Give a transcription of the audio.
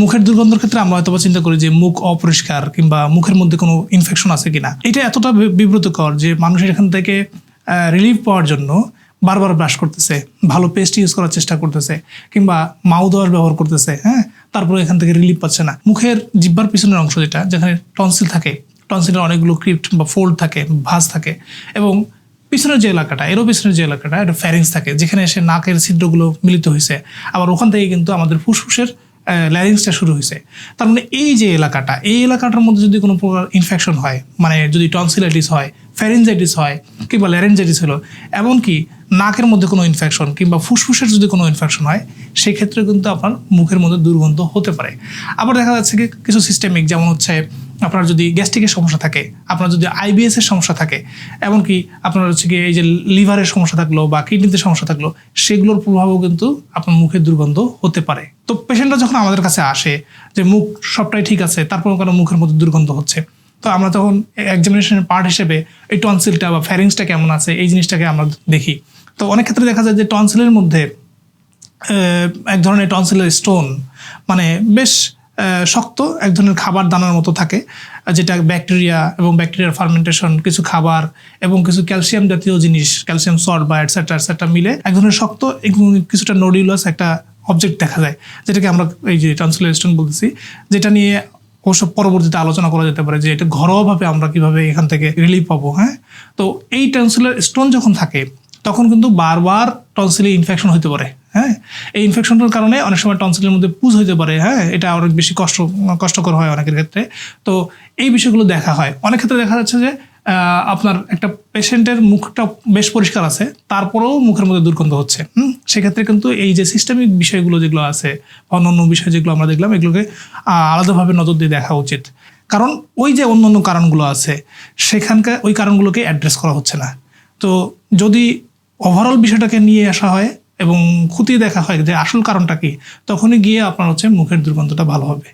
মুখের দুর্গন্ধের ক্ষেত্রে আমরা হয়তো চিন্তা করি যে মুখ অপরিষ্কার কিংবা মুখের মধ্যে কোনো ইনফেকশন আছে কিনা। এটা এতটা বিব্রতকর যে মানুষের এখান থেকে রিলিফ পাওয়ার জন্য বারবার ব্রাশ করতেছে, ভালো পেস্ট ইউজ করার চেষ্টা করতেছে, কিংবা মাউথ ওয়াশ ব্যবহার করতেছে হ্যাঁ? তারপরে এখান থেকে রিলিফ পাচ্ছে না। মুখের জিব্বার পিছনের অংশ যেটা, যেখানে টনসিল থাকে টনসিলের অনেকগুলো ক্রিপ্ট বা ফোল্ড থাকে, ভাঁজ থাকে, এবং পিছনের যে এলাকাটা, এরও পিছনের যে এলাকাটা এটা ফ্যারিংস থাকে, যেখানে এসে নাকের ছিদ্রগুলো মিলিত হয়েছে আবার ওখান থেকে কিন্তু আমাদের ফুসফুসের ল্যারিংসটা শুরু হয়েছে। তার মানে এই যে এলাকাটা, এই এলাকাটার মধ্যে যদি কোনো প্রকার ইনফেকশন হয় মানে যদি টনসিলাইটিস হয় ফ্যারিনজাইটিস হয়, কিংবা ল্যারেঞ্জাইটিস হলো, এমনকি নাকের মধ্যে কোনো ইনফেকশন কিংবা ফুসফুসের যদি কোনো ইনফেকশন হয়, সেক্ষেত্রে কিন্তু আপনার মুখের মধ্যে দুর্গন্ধ হতে পারে। আবার দেখা যাচ্ছে কি, কিছু সিস্টেমিক যেমন হচ্ছে আপনার যদি গ্যাস্ট্রিকের সমস্যা থাকে, আপনার যদি আইবিএস এর সমস্যা থাকে, এমনকি আপনার হচ্ছে কি এই যে লিভারের সমস্যা থাকল বা কিডনিতে সমস্যা থাকল, সেগুলোর প্রভাবও কিন্তু আপনার মুখে দুর্গন্ধ হতে পারে। তো পেশেন্টরা যখন আমাদের কাছে আসে যে মুখ সবটাই ঠিক আছে তারপর কারও মুখের মধ্যে দুর্গন্ধ হচ্ছে? তো আমরা তখন এক্সামিনেশনের পার্ট হিসেবে এই টনসিলটা বা ফ্যারিংসটা কেমন আছে, এই জিনিসটাকে আমরা দেখি। তো অনেক ক্ষেত্রে দেখা যায় যে টনসিলের মধ্যে এক ধরনের টনসিলের স্টোন মানে বেশ শক্ত, এক ধরনের খাবার দানার মতো থাকে, যেটা ব্যাকটেরিয়া এবং ব্যাকটেরিয়ার ফার্মেন্টেশন, কিছু খাবার এবং কিছু ক্যালসিয়াম জাতীয় জিনিস, ক্যালসিয়াম সল্ট বা এটসেট্রা এটসেট্রা মিলে এক ধরনের শক্ত এবং কিছুটা নোডিউলাস একটা অবজেক্ট দেখা যায়, যেটাকে আমরা এই যে টনসিলের স্টোন বলতেছি, যেটা নিয়ে অবশ্য পরবর্তীতে আলোচনা করা যেতে পারে যে এটা ঘরোয়াভাবে আমরা কীভাবে এখান থেকে রিলিফ পাবো হ্যাঁ? তো এই টনসিলের স্টোন যখন থাকে, তখন কিন্তু বারবার টনসিলে ইনফেকশন হতে পারে। হ্যাঁ? এই ইনফেকশনটার কারণে অনেক সময় টনসিলের মধ্যে পুজ হতে পারে হ্যাঁ? এটা অনেক বেশি কষ্ট, কষ্টকর হয় অনেকের ক্ষেত্রে। তো এই বিষয়গুলো দেখা হয়। অনেক ক্ষেত্রে দেখা যাচ্ছে যে আপনার একটা পেশেন্টের মুখটা বেশ পরিষ্কার আছে, তারপরেও মুখের মধ্যে দুর্গন্ধ হচ্ছে, হুম? সেক্ষেত্রে কিন্তু এই যে সিস্টেমিক বিষয়গুলো যেগুলো আছে অন্য অন্য বিষয় যেগুলো আমরা দেখলাম, এগুলোকে আলাদাভাবে নজর দিয়ে দেখা উচিত। কারণ ওই যে অন্য অন্য কারণগুলো আছে, সেখানকার ওই কারণগুলোকে অ্যাড্রেস করা হচ্ছে না। তো যদি ওভারঅল বিষয়টাকে নিয়ে আসা হয় এবং খুঁটিয়ে দেখা হয় যে আসল কারণটা কি, তখনই গিয়ে আপনার হচ্ছে মুখের দুর্গন্ধটা ভালো হবে।